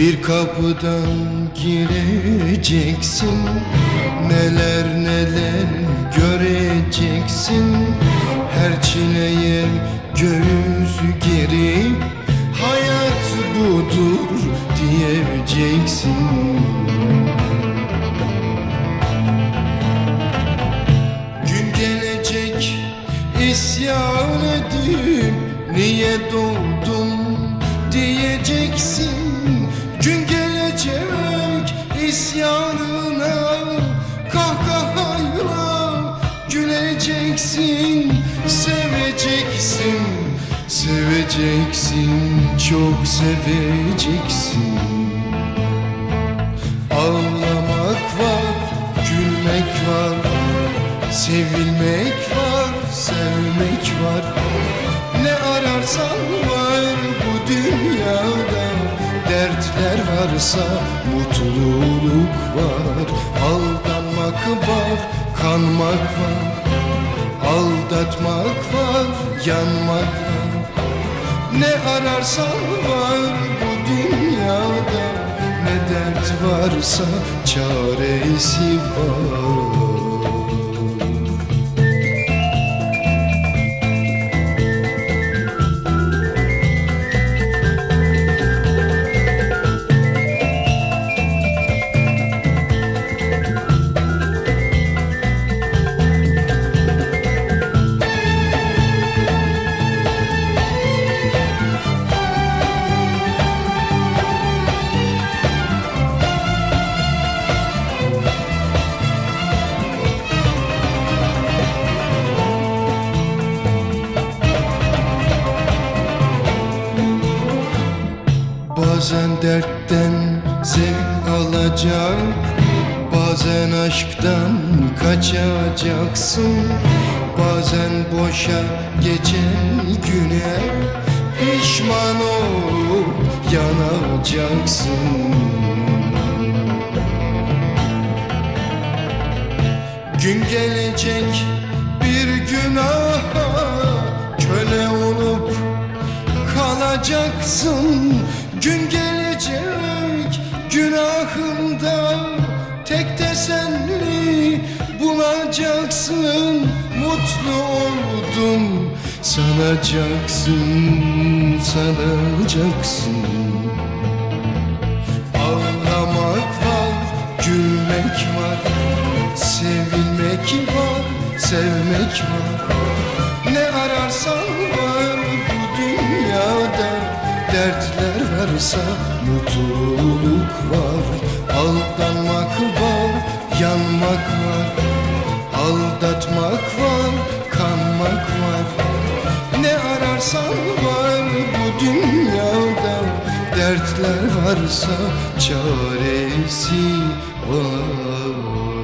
Bir kapıdan gireceksin. Neler neler göreceksin. Her çileye göğüs gerip Hayat budur diyeceksin. Gün gelecek isyan edip Niye doğdum isyanına Kahkahayla güleceksin Seveceksin, seveceksin Çok seveceksin. Ağlamak var, gülmek var Sevilmek var, sevmek var. Ne ararsan varsa mutluluk var Aldanmak var, kanmak var Aldatmak var, yanmak var. Ne ararsan var bu dünyada Ne dert varsa çaresi var Bazen dertten zevk alacak Bazen aşktan kaçacaksın. Bazen boşa geçen güne Pişman olup yanacaksın. Gün gelecek bir günaha köle olup kalacaksın Gün gelecek günahında tek teselli bulacaksın. Mutlu oldum sanacaksın, sanacaksın. Ağlamak var, gülmek var Sevilmek var, sevmek var. Ne ararsan var bu dünyada Dertler varsa mutluluk var. Aldanmak var, yanmak var. Aldatmak var, kanmak var. Ne ararsan var bu dünyada. Dertler varsa çaresi var